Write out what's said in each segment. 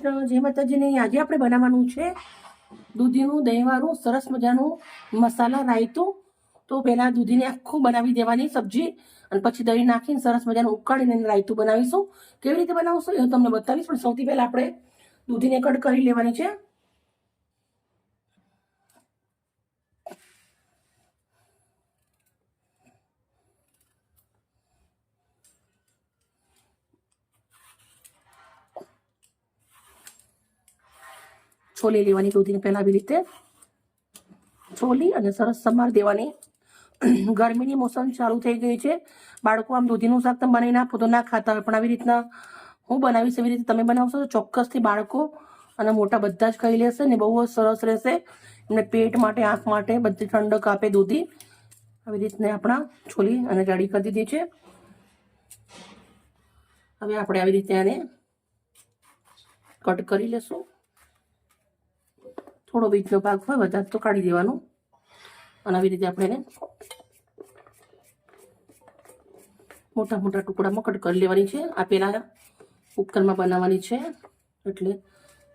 કૃષ્ણ, જય માતાજીની આજે આપણે બનાવવાનું છે. દૂધીનું, દહીંવાળું, સરસ મજાનું મસાલા રાયતું. તો પહેલાં દૂધીને આખું બનાવી દેવાની સબ્જી અને પછી દહીં નાખીને સરસ મજાનું ઉકાળીને રાયતું બનાવીશું. કેવી રીતે બનાવશું એ તમને બતાવીશ, પણ સૌથી પહેલાં આપણે દૂધીને કટ કરી લેવાની છે. છોલી લેવાની દૂધીને પહેલાં આવી રીતે છોલી અને સરસ સમાર દેવાની. ગરમીની મોસમ ચાલુ થઈ ગઈ છે. બાળકો આમ દૂધીનું શાક તમે બનાવીને આપો તો ના ખાતા હોય. પણ આવી રીતના હું બનાવીશ એવી રીતે તમે બનાવશો તો ચોક્કસથી બાળકો અને મોટા બધા જ ખાઈ લેશે ને બહુ જ સરસ રહેશે. એમને પેટ માટે, આંખ માટે બધી ઠંડક આપે દૂધી. આવી રીતને આપણા છોલી અને રેડી કરી દીધી છે. હવે આપણે આવી રીતે આને કટ કરી લેશું. થોડો બીજનો ભાગ હોય, વધારે તો કાઢી દેવાનો. અને આવી રીતે આપણે એને મોટા મોટા ટુકડામાં કટ કરી લેવાની છે. આ પેલા કુકરમાં બનાવવાની છે, એટલે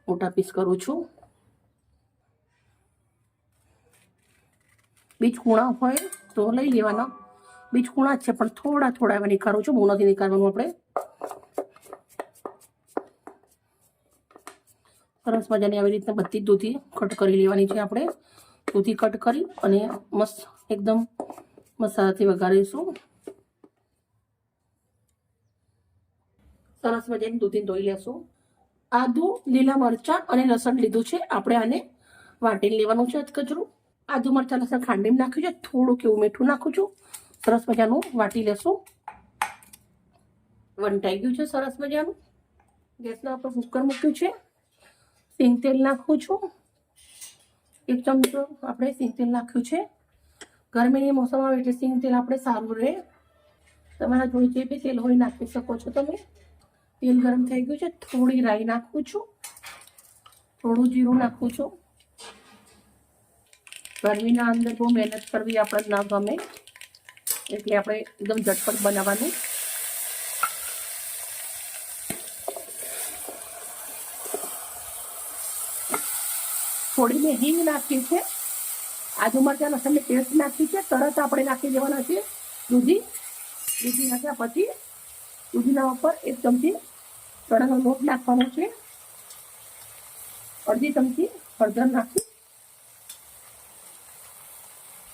મોટા પીસ કરું છું. બીજ કૂણા હોય તો લઈ લેવાના. બીજ કૂણા જ છે, પણ થોડા થોડા એવા નીકાળું છું. બહુ નથી નીકાળવાનું આપણે. સરસ મજાની આવી રીતના બધી દૂધી કટ કરી લેવાની છે આપણે. દૂધી કટ કરી અને મસ્ત એકદમ મસાલાથી વઘારીશું. સરસ મજાની દૂધી ધોઈ લેશું. આદુ, લીલા મરચાં અને લસણ લીધું છે. આપણે આને વાટીને લેવાનું છે કચરું આદુ, મરચાં, લસણ ખાંડીમાં નાખ્યું છે. થોડુંક એવું મીઠું નાખું છું. સરસ મજાનું વાટી લેશું. વંટાઈ ગયું છે સરસ મજાનું. ગેસના ઉપર કુકર મૂક્યું છે. સિંગ તેલ નાખું છું. એક ચમચો આપણે સિંગ તેલ નાખ્યું છે. ગરમીની મોસમ આવે એટલે સિંગ તેલ આપણે સારું રહે. તમારા જોડે જે બી તેલ હોય નાખી શકો છો તમે. તેલ ગરમ થઈ ગયું છે. થોડી રાઈ નાખું છું. થોડું જીરું નાખું છું. ગરમીના અંદર બહુ મહેનત કરવી આપણે ના ગમે. એટલે આપણે એકદમ ઝટપટ બનાવવાનું. થોડી મેં હિંગ નાખી છે. આજુ મરચાં લસણની પેસ્ટ નાખી છે. તરત આપણે નાખી દેવાના છે દૂધી. દૂધી નાખ્યા પછી દૂધીના ઉપર એક ચમચી ચણાનો લોટ નાખવાનો છે. અડધી ચમચી હળદર નાખી.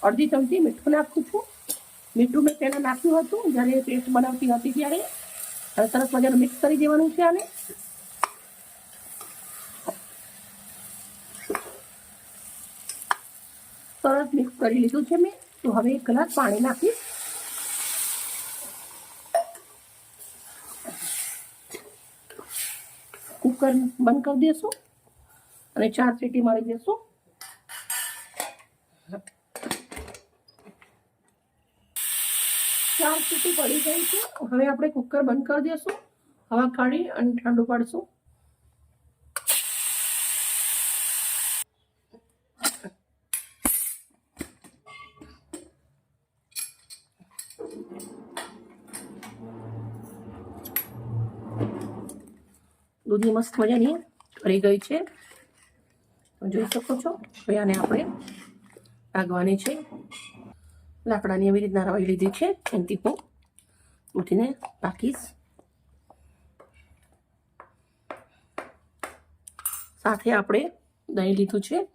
અડધી ચમચી મીઠું નાખું છું. મીઠું મેં પહેલાં નાખ્યું હતું. જ્યારે પેસ્ટ બનાવતી હતી ત્યારે સરસ મજાનું મિક્સ કરી દેવાનું છે આને. મિક્સ કરી લીધું છે મેં. તો હવે એક ગ્લાસ પાણી નાખીશ. કુકર બંધ કરી દેશું અને ચાર સીટી મારી દેશું. ચાર સીટી પડી ગઈ છે. હવે આપણે કુકર બંધ કરી દેશું. હવા કાઢી અને ઠંડુ પાડશું. દૂધી મસ્ત મજાની કરી ગઈ છે. જોઈ શકો છો. હવે આને આપણે આગવાની છે. લાકડાની એવી રીતના રવાઈ લીધી છે. એનાથી હું દૂધીને પાકીશ. સાથે આપણે દહીં લીધું છે.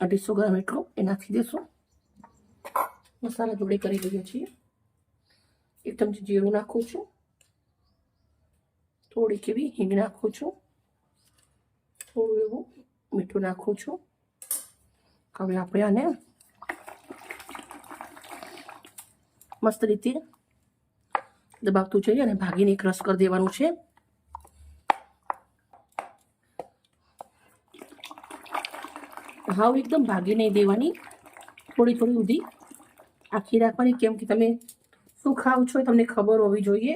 અઢીસો ગ્રામ એટલું એ નાખી દઈશું મસાલા જોડે કરી લઈએ છીએ. એક ચમચી જીરું નાખું છું. થોડીક એવી હિંગ નાખું છું. થોડું એવું મીઠું નાખું છું. હવે આપણે આને મસ્ત રીતે દબાવતું જઈએ અને ભાગીને ક્રશ કરી દેવાનું છે. હાવ એકદમ ભાગી નહીં દેવાની. થોડી થોડી સુધી આખી રાખવાની. કેમ કે તમે શું ખાવ છો તમને ખબર હોવી જોઈએ.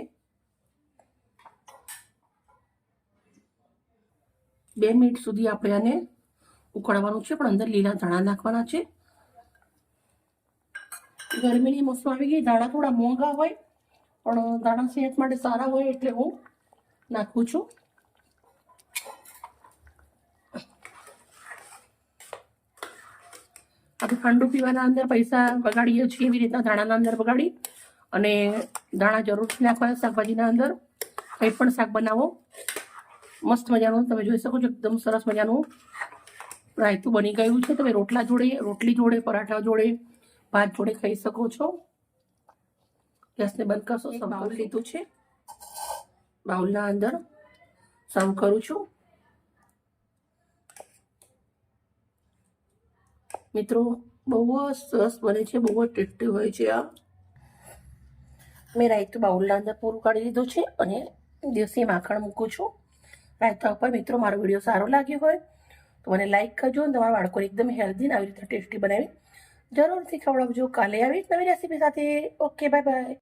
બે મિનિટ સુધી આપણે આને ઉકળવાનું છે, પણ અંદર લીલા ધાણા નાખવાના છે. ગરમીની મોસમ આવી ગઈ દાણા થોડા મોંઘા હોય, પણ દાણા સેહત માટે સારા હોય એટલે હું નાખું છું. આપણે ઠંડુ પીવાના અંદર પૈસા બગાડીએ છીએ એવી રીતના દાણાના અંદર બગાડી અને દાણા જરૂરથી નાખવા શાકભાજીના અંદર કંઈ પણ શાક બનાવો. મસ્ત મજાનું. તમે જોઈ શકો છો એકદમ સરસ મજાનું રાયતું બની ગયું છે. તમે રોટલા જોડે રોટલી જોડે પરાઠા જોડે ભાત જોડે ખાઈ શકો છો. ગેસને બંધ કરશો બાઉલ લીધું છે. બાઉલના અંદર સર્વ કરું છું. મિત્રો બહુ જ સરસ બને છે બહુ જ ટેસ્ટી હોય છે આ. મેં રાયતું બાઉલના અંદર પૂરું કાઢી દીધું છે અને દેશી માખણ મૂકું છું. રાયતા ઉપર મિત્રો મારો વીડિયો સારો લાગ્યો હોય, તો મને લાઈક કરજો અને તમારા બાળકોને એકદમ હેલ્ધી આવી રીતે ટેસ્ટી બનાવી જરૂરથી ખવડાવજો. કાલે આવી નવી રેસીપી સાથે. Okay bye bye